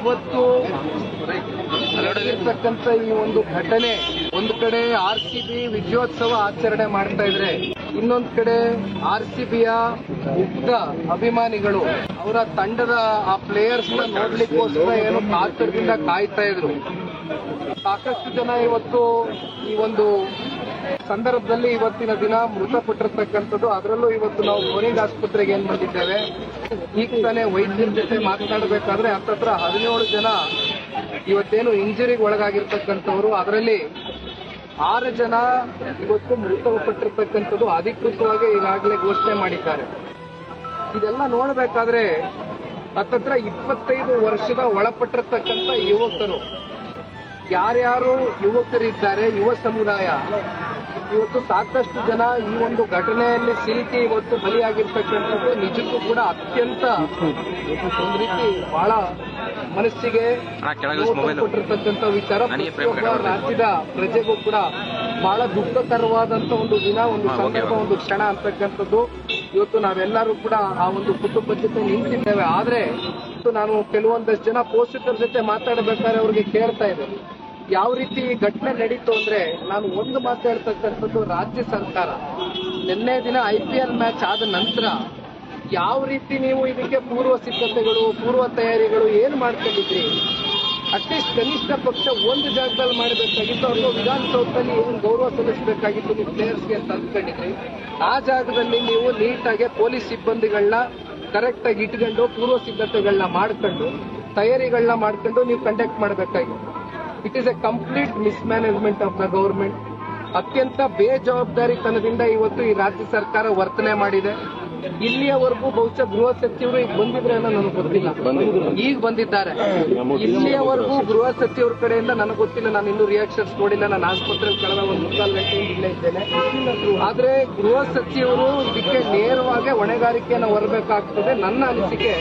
ಇವತ್ತು ನಡೆದಿರ್ತಕ್ಕಂಥ ಈ ಒಂದು ಘಟನೆ, ಒಂದು ಕಡೆ ಆರ್ ಸಿ ಬಿ ವಿಜಯೋತ್ಸವ ಆಚರಣೆ ಮಾಡ್ತಾ ಇದ್ರೆ, ಇನ್ನೊಂದು ಕಡೆ ಆರ್ ಸಿ ಬಿಯ ಮುಗ್ಧ ಅಭಿಮಾನಿಗಳು, ಅವರ ತಂಡದ ಆ ಪ್ಲೇಯರ್ಸ್ ನೋಡ್ಲಿಕ್ಕೋಸ್ಕರ ಏನು ಕಾತರದಿಂದ ಕಾಯ್ತಾ ಇದ್ರು. ಸಾಕಷ್ಟು ಜನ ಇವತ್ತು ಈ ಒಂದು ಸಂದರ್ಭದಲ್ಲಿ ಇವತ್ತಿನ ದಿನ ಮೃತಪಟ್ಟಿರ್ತಕ್ಕಂಥದ್ದು. ಅದರಲ್ಲೂ ಇವತ್ತು ನಾವು ಬೋರಿಂಗ್ ಆಸ್ಪತ್ರೆಗೆ ಏನ್ ಬಂದಿದ್ದೇವೆ? ಈಗ ತಾನೇ ವೈದ್ಯರ ಜೊತೆ ಮಾತನಾಡಬೇಕಾದ್ರೆ ಹತ್ತತ್ರ ಹದಿನೇಳು ಜನ ಇವತ್ತೇನು ಇಂಜುರಿಗೆ ಒಳಗಾಗಿರ್ತಕ್ಕಂಥವ್ರು. ಅದರಲ್ಲಿ ಆರು ಜನ ಇವತ್ತು ಮೃತಪಟ್ಟಿರ್ತಕ್ಕಂಥದ್ದು ಅಧಿಕೃತವಾಗಿ ಈಗಾಗಲೇ ಘೋಷಣೆ ಮಾಡಿದ್ದಾರೆ. ಇದೆಲ್ಲ ನೋಡಬೇಕಾದ್ರೆ ಹತ್ತತ್ರ ಇಪ್ಪತ್ತೈದು ವರ್ಷದ ಒಳಪಟ್ಟಿರ್ತಕ್ಕಂಥ ಯುವಕರು. ಯಾರ್ಯಾರು ಯುವಕರಿದ್ದಾರೆ? ಯುವ ಸಮುದಾಯ. ಇವತ್ತು ಸಾಕಷ್ಟು ಜನ ಈ ಒಂದು ಘಟನೆಯಲ್ಲಿ ಸಿಲುಕಿ ಇವತ್ತು ಬಲಿಯಾಗಿರ್ತಕ್ಕಂಥದ್ದು ನಿಜಕ್ಕೂ ಕೂಡ ಅತ್ಯಂತ ಒಂದು ರೀತಿ ಬಹಳ ಮನಸ್ಸಿಗೆ ಕೊಟ್ಟಿರ್ತಕ್ಕಂಥ ವಿಚಾರ. ರಾಜ್ಯದ ಪ್ರಜೆಗೂ ಕೂಡ ಬಹಳ ದುಃಖಕರವಾದಂತ ಒಂದು ದಿನ ಒಂದು ಸಂದರ್ಭ ಒಂದು ಕ್ಷಣ ಅಂತಕ್ಕಂಥದ್ದು. ಇವತ್ತು ನಾವೆಲ್ಲರೂ ಕೂಡ ಆ ಒಂದು ಕುಟುಂಬ ಜೊತೆ ನಿಂತಿದ್ದೇವೆ. ಆದ್ರೆ ಇವತ್ತು ನಾನು ಕೆಲವೊಂದಷ್ಟು ಜನ ಪೋಷಕರ ಜೊತೆ ಮಾತಾಡಬೇಕಾದ್ರೆ ಅವ್ರಿಗೆ ಕೇಳ್ತಾ ಇದ್ದೆ ಯಾವ ರೀತಿ ಘಟನೆ ನಡೀತು ಅಂದ್ರೆ ನಾನು ಒಂದು ಮಾತು ಹೇಳ್ತಕ್ಕಂಥದ್ದು ರಾಜ್ಯ ಸರ್ಕಾರ. ನಿನ್ನೆ ದಿನ ಐ ಪಿ ಎಲ್ ಮ್ಯಾಚ್ ಆದ ನಂತರ ಯಾವ ರೀತಿ ನೀವು ಇದಕ್ಕೆ ಪೂರ್ವ ಸಿದ್ಧತೆಗಳು, ಪೂರ್ವ ತಯಾರಿಗಳು ಏನ್ ಮಾಡ್ಕೊಂಡಿದ್ರಿ? ಅಟ್ಲೀಸ್ಟ್ ಕನಿಷ್ಠ ಪಕ್ಷ ಒಂದು ಜಾಗದಲ್ಲಿ ಮಾಡಬೇಕಾಗಿತ್ತು, ಅಥವಾ ವಿಧಾನಸೌಧದಲ್ಲಿ ಏನು ಗೌರವ ಸಲ್ಲಿಸಬೇಕಾಗಿತ್ತು ನೀವು ಪ್ಲೇಯರ್ಸ್ಗೆ ಅಂತ ಅಂದ್ಕೊಂಡಿದ್ರಿ. ಆ ಜಾಗದಲ್ಲಿ ನೀವು ನೀಟಾಗಿ ಪೊಲೀಸ್ ಸಿಬ್ಬಂದಿಗಳನ್ನ ಕರೆಕ್ಟ್ ಆಗಿ ಇಟ್ಕೊಂಡು ಪೂರ್ವ ಸಿದ್ಧತೆಗಳನ್ನ ಮಾಡ್ಕೊಂಡು ತಯಾರಿಗಳನ್ನ ಮಾಡ್ಕೊಂಡು ನೀವು ಕಂಡಕ್ಟ್ ಮಾಡಬೇಕಾಗಿತ್ತು. It is a complete mismanagement of the government ಅತ್ಯಂತ ಬೇಜವಾಬ್ದಾರಿತನದಿಂದ ಇವತ್ತು ಈ ರಾಜ್ಯ ಸರ್ಕಾರ ವರ್ತನೆ ಮಾಡಿದೆ. ಇಲ್ಲಿಯವರೆಗೂ ಬಹುಶಃ ಗೃಹ ಸಚಿವರು ಈಗ ಬಂದಿದ್ರೆ ಅನ್ನೋ ನನಗೆ ಗೊತ್ತಿಲ್ಲ. ಈಗ ಬಂದಿದ್ದಾರೆ. ಇಲ್ಲಿಯವರೆಗೂ ಗೃಹ ಸಚಿವರ ಕಡೆಯಿಂದ ನನಗೆ ಗೊತ್ತಿಲ್ಲ. ನಾನು ಇನ್ನೂ ರಿಯಾಕ್ಷನ್ಸ್ ನೋಡಿಲ್ಲ. ನಾನು ಆಸ್ಪತ್ರೆಗೆ ಕಳೆದ ಒಂದು ಮುಕ್ಕಾಲು ಗಂಟೆ ಇಲ್ಲೇ ಇದ್ದೇನೆ. ಆದ್ರೆ ಗೃಹ ಸಚಿವರು ಇದಕ್ಕೆ ನೇರವಾಗಿ ಹೊಣೆಗಾರಿಕೆಯನ್ನು ಹೊರಬೇಕಾಗ್ತದೆ. ನನ್ನ ಅನಿಸಿಕೆ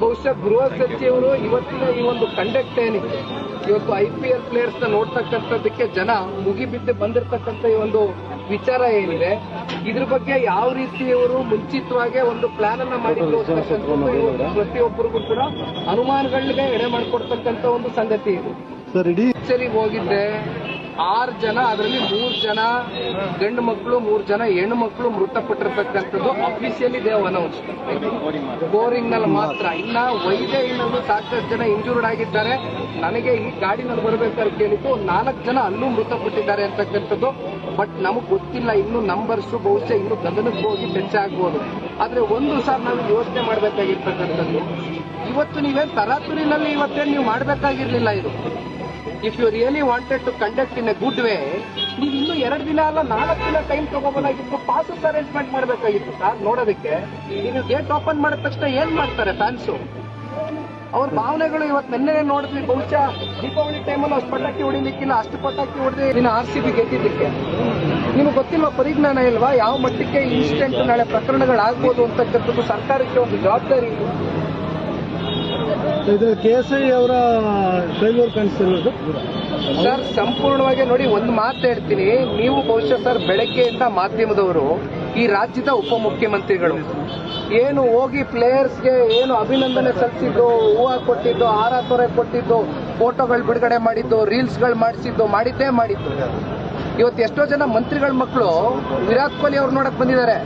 ಬಹುಶಃ ಗೃಹ ಸಚಿವರು ಇವತ್ತಿನ ಈ ಒಂದು ಕಂಡಕ್ಟ್ ಏನಿದೆ ಇವತ್ತು ಐ ಪಿ ಎಲ್ ಪ್ಲೇಯರ್ಸ್ನ ನೋಡ್ತಕ್ಕಂಥದ್ದಕ್ಕೆ ಜನ ಮುಗಿಬಿದ್ದು ಬಂದಿರತಕ್ಕಂಥ ಈ ಒಂದು ವಿಚಾರ ಏನಿದೆ ಇದ್ರ ಬಗ್ಗೆ ಯಾವ ರೀತಿಯವರು ಇವರು ಮುಂಚಿತವಾಗಿ ಒಂದು ಪ್ಲಾನ್ ಅನ್ನ ಮಾಡಿ ಪ್ರತಿಯೊಬ್ಬರಿಗೂ ಕೂಡ ಅನುಮಾನಗಳಿಗೆ ಎಡೆ ಮಾಡಿಕೊಡ್ತಕ್ಕಂತ ಒಂದು ಸಂಗತಿ ಇದು. ಸರ್ ಹೋಗಿದ್ದೆ. ಆರು ಜನ, ಅದರಲ್ಲಿ ಮೂರ್ ಜನ ಗಂಡು ಮಕ್ಕಳು ಮೂರ್ ಜನ ಹೆಣ್ಣು ಮಕ್ಕಳು ಮೃತಪಟ್ಟಿರ್ತಕ್ಕಂಥದ್ದು ಅಫಿಷಿಯಲಿ ದೇವ್ ಅನೌನ್ಸ್ ಬೋರಿಂಗ್ನಲ್ಲಿ ಮಾತ್ರ. ಇನ್ನ ವೈದ್ಯನಲ್ಲೂ ಸಾಕಷ್ಟು ಜನ ಇಂಜೂರ್ಡ್ ಆಗಿದ್ದಾರೆ. ನನಗೆ ಈ ಗಾಡಿನಲ್ಲಿ ಬರಬೇಕಾದ್ರೆ ಕೇಳಿದ್ದು ನಾಲ್ಕು ಜನ ಅಲ್ಲೂ ಮೃತಪಟ್ಟಿದ್ದಾರೆ ಅಂತಕ್ಕಂಥದ್ದು. ಬಟ್ ನಮಗ್ ಗೊತ್ತಿಲ್ಲ, ಇನ್ನು ನಂಬರ್ಸ್ ಬಹುಶಃ ಇನ್ನು ಗಗನಕ್ಕೆ ಹೋಗಿ ಹೆಚ್ಚಾಗ್ಬೋದು ಆದ್ರೆ ಒಂದು ಸಾರ್ ನಾವು ಯೋಚನೆ ಮಾಡಬೇಕಾಗಿರ್ತಕ್ಕಂಥದ್ದು. ಇವತ್ತು ನೀವೇನ್ ತರಾತುರಿನಲ್ಲಿ ಇವತ್ತೇನು ನೀವು ಮಾಡ್ಬೇಕಾಗಿರ್ಲಿಲ್ಲ ಇದು. If you really wanted to conduct in a good way ನೀವು ಇನ್ನು ಎರಡು ದಿನ ಅಲ್ಲ, ನಾಲ್ಕು ದಿನ ಟೈಮ್ ತಗೋಬೋದಾಗಿತ್ತು ಪಾಸಸ್ ಅರೇಂಜ್ಮೆಂಟ್ ಮಾಡಬೇಕಾಗಿತ್ತು ಸರ್ ನೋಡೋದಕ್ಕೆ. ನೀವು ಗೇಟ್ ಓಪನ್ ಮಾಡಿದ ತಕ್ಷಣ ಏನ್ ಮಾಡ್ತಾರೆ ಫ್ಯಾನ್ಸು ಅವ್ರ ಭಾವನೆಗಳು ಇವತ್ತು ನಿನ್ನೆ ನೋಡಿದ್ವಿ, ಬಹುಶಃ ದೀಪಾವಳಿ ಟೈಮಲ್ಲಿ ಅಷ್ಟು ಪಟಾಕಿ ಹೊಡಿಲಿಕ್ಕಿಲ್ಲ, ಅಷ್ಟು ಪಟಾಕಿ ಹೊಡೆದು ದಿನ ಆರ್ ಸಿ ಬಿ ಗೆದ್ದಿದ್ದಕ್ಕೆ. ನಿಮ್ಗೆ ಗೊತ್ತಿಲ್ಲ ಪರಿಜ್ಞಾನ ಇಲ್ವಾ? ಯಾವ ಮಟ್ಟಕ್ಕೆ ಇನ್ಸಿಡೆಂಟ್ ನಾಳೆ ಪ್ರಕರಣಗಳಾಗ್ಬೋದು ಅಂತಕ್ಕಂಥದ್ದು ಸರ್ಕಾರಕ್ಕೆ ಒಂದು ಜವಾಬ್ದಾರಿ ಇದೆ ಇದು ಕೆ ಎಸ್ ಐ ಅವರ ಡ್ರೈವರ್ ಕಾಣಿಸ್ತಿರೋದು. ಸರ್, ಸಂಪೂರ್ಣವಾಗಿ ನೋಡಿ, ಒಂದು ಮಾತು ಹೇಳ್ತೀನಿ. ನೀವು ಬಹುಶಃ ಸರ್ ಬೆಳಗ್ಗೆಯಿಂದ ಮಾಧ್ಯಮದವರು ಈ ರಾಜ್ಯದ ಉಪಮುಖ್ಯಮಂತ್ರಿಗಳು. ಏನು ಹೋಗಿ ಪ್ಲೇಯರ್ಸ್ಗೆ ಏನು ಅಭಿನಂದನೆ ಸಲ್ಲಿಸಿದ್ದು, ಹೂವು ಕೊಟ್ಟಿದ್ದು, ಹಾರ ತೊರೆ ಕೊಟ್ಟಿದ್ದು, ಫೋಟೋಗಳು ಬಿಡುಗಡೆ ಮಾಡಿದ್ದು, ರೀಲ್ಸ್ಗಳು ಮಾಡಿಸಿದ್ದು, ಮಾಡಿದ್ದೇ ಮಾಡಿದ್ದು. ಇವತ್ತು ಎಷ್ಟೋ ಜನ ಮಂತ್ರಿಗಳ ಮಕ್ಕಳು ವಿರಾಟ್ ಕೊಹ್ಲಿ ಅವ್ರು ನೋಡಕ್ ಬಂದಿದ್ದಾರೆ.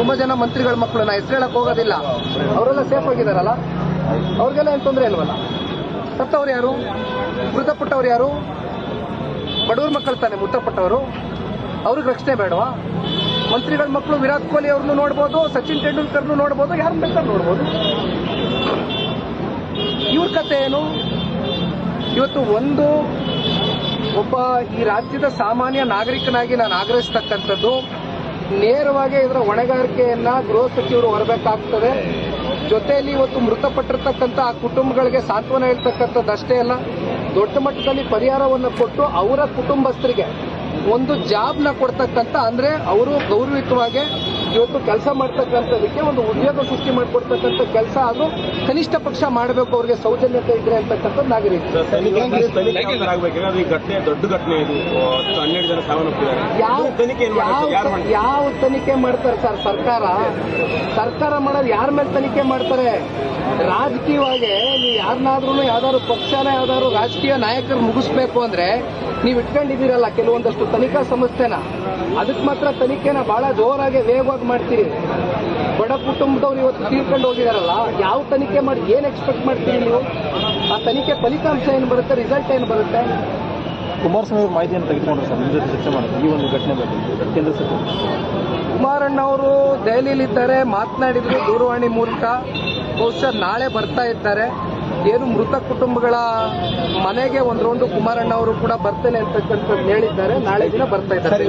ತುಂಬಾ ಜನ ಮಂತ್ರಿಗಳ ಮಕ್ಕಳು ನಾ ಹೆಸರು ಹೇಳಕ್ ಹೋಗೋದಿಲ್ಲ. ಅವರೆಲ್ಲ ಸೇಫ್ ಆಗಿದಾರಲ್ಲ? ಅವ್ರಿಗೆಲ್ಲ ಏನು ತೊಂದರೆ ಇಲ್ವಲ್ಲ? ಸತ್ತವ್ರು ಯಾರು? ಮೃತಪಟ್ಟವ್ರು ಯಾರು? ಬಡವ್ರ ಮಕ್ಕಳು ತಾನೆ ಮೃತಪಟ್ಟವರು. ಅವ್ರಿಗೆ ರಕ್ಷಣೆ ಬೇಡವಾ? ಮಂತ್ರಿಗಳ ಮಕ್ಕಳು ವಿರಾಟ್ ಕೊಹ್ಲಿ ಅವ್ರನ್ನು ನೋಡ್ಬೋದು, ಸಚಿನ್ ತೆಂಡೂಲ್ಕರ್ನು ನೋಡ್ಬೋದು ಯಾರು ಬೇಕಾದ್ರೂ ನೋಡ್ಬೋದು. ಇವ್ರ ಕತೆ ಏನು? ಇವತ್ತು ಒಂದು ಒಬ್ಬ ಈ ರಾಜ್ಯದ ಸಾಮಾನ್ಯ ನಾಗರಿಕನಾಗಿ ನಾನು ಆಗ್ರಹಿಸ್ತಕ್ಕಂಥದ್ದು, ನೇರವಾಗಿ ಇದರ ಹೊಣೆಗಾರಿಕೆಯನ್ನ ಗೃಹ ಸಚಿವರು ಹೊರಬೇಕಾಗ್ತದೆ. ಜೊತೆಯಲ್ಲಿ ಇವತ್ತು ಮೃತಪಟ್ಟಿರ್ತಕ್ಕಂಥ ಆ ಕುಟುಂಬಗಳಿಗೆ ಸಾಂತ್ವನ ಹೇಳ್ತಕ್ಕಂಥದ್ದಷ್ಟೇ ಅಲ್ಲ, ದೊಡ್ಡ ಮಟ್ಟದಲ್ಲಿ ಪರಿಹಾರವನ್ನು ಕೊಟ್ಟು ಅವರ ಕುಟುಂಬಸ್ಥರಿಗೆ ಒಂದು ಜಾಬ್ನ ಕೊಡ್ತಕ್ಕಂಥ ಅಂದ್ರೆ ಅವರು ಗೌರವಿತವಾಗಿ ಇವತ್ತು ಕೆಲಸ ಮಾಡ್ತಕ್ಕಂಥದಕ್ಕೆ ಒಂದು ಉದ್ಯೋಗ ಸೃಷ್ಟಿ ಮಾಡಿಕೊಡ್ತಕ್ಕಂಥ ಕೆಲಸ ಅದು ಕನಿಷ್ಠ ಪಕ್ಷ ಮಾಡಬೇಕು ಅವ್ರಿಗೆ ಸೌಜನ್ಯತೆ ಇದ್ರೆ ಅಂತಕ್ಕಂಥದ್ದು ನಾಗರಿಕ. ಘಟನೆ ದೊಡ್ಡ ಘಟನೆ ಇದು? ಹನ್ನೆರಡು ಜನ ಸಾವನ್ನಪ್ಪಿದ್ದಾರೆ. ಯಾವ ಇದು ತನಿಖೆ ಮಾಡ್ತಾರೆ? ಯಾವ ತನಿಖೆ ಮಾಡ್ತಾರೆ ಸರ್ ಸರ್ಕಾರ? ಸರ್ಕಾರ ಮಾಡೋದು ಯಾರ ಮೇಲೆ ತನಿಖೆ ಮಾಡ್ತಾರೆ? ರಾಜಕೀಯವಾಗಿ ನೀವು ಯಾರನ್ನಾದ್ರೂ ಯಾವ್ದಾದ್ರು ಪಕ್ಷನ ಯಾವ್ದಾದ್ರು ರಾಜಕೀಯ ನಾಯಕರು ಮುಗಿಸ್ಬೇಕು ಅಂದ್ರೆ ನೀವು ಇಟ್ಕೊಂಡಿದ್ದೀರಲ್ಲ ಕೆಲವೊಂದಷ್ಟು ತನಿಖಾ ಸಂಸ್ಥೆನ ಅದಕ್ಕೆ ಮಾತ್ರ ತನಿಖೆನ ಬಹಳ ಜೋರಾಗಿ ವೇಗವಾಗಿ ಮಾಡ್ತೀರಿ. ಬಡ ಕುಟುಂಬದವ್ರು ಇವತ್ತು ತೀರ್ಕೊಂಡು ಹೋಗಿದಾರಲ್ಲ ಯಾವ ತನಿಖೆ ಮಾಡಿ ಏನ್ ಎಕ್ಸ್ಪೆಕ್ಟ್ ಮಾಡ್ತೀರಿ ನೀವು? ಆ ತನಿಖೆ ಫಲಿತಾಂಶ ಏನು ಬರುತ್ತೆ ರಿಸಲ್ಟ್ ಏನು ಬರುತ್ತೆ? ಕುಮಾರಸ್ವಾಮಿ ಅವರು ಮಾಹಿತಿಯನ್ನು ತೆಗೆದುಕೊಂಡ್ರು ಸರ್ ನಿಮ್ಮ ಜೊತೆ ಚರ್ಚೆ ಮಾಡೋದು ಈ ಒಂದು ಘಟನೆ ಬಗ್ಗೆ ಕೇಂದ್ರ ಸಚಿವರು ಕುಮಾರಣ್ಣ ಅವರು ದೆಹಲಿಯಲ್ಲಿದ್ದಾರೆ ಮಾತನಾಡಿದ್ರು ದೂರವಾಣಿ ಮೂಲಕ. ಬಹುಶಃ ನಾಳೆ ಬರ್ತಾ ಇದ್ದಾರೆ. ಏನು ಮೃತ ಕುಟುಂಬಗಳ ಮನೆಗೆ ಒಂದು ರೌಂಡು ಕುಮಾರಣ್ಣ ಅವರು ಕೂಡ ಬರ್ತೇನೆ ಅಂತಕ್ಕಂಥದ್ದು ಹೇಳಿದ್ದಾರೆ. ನಾಳೆ ದಿನ ಬರ್ತಾ ಇದ್ದಾರೆ.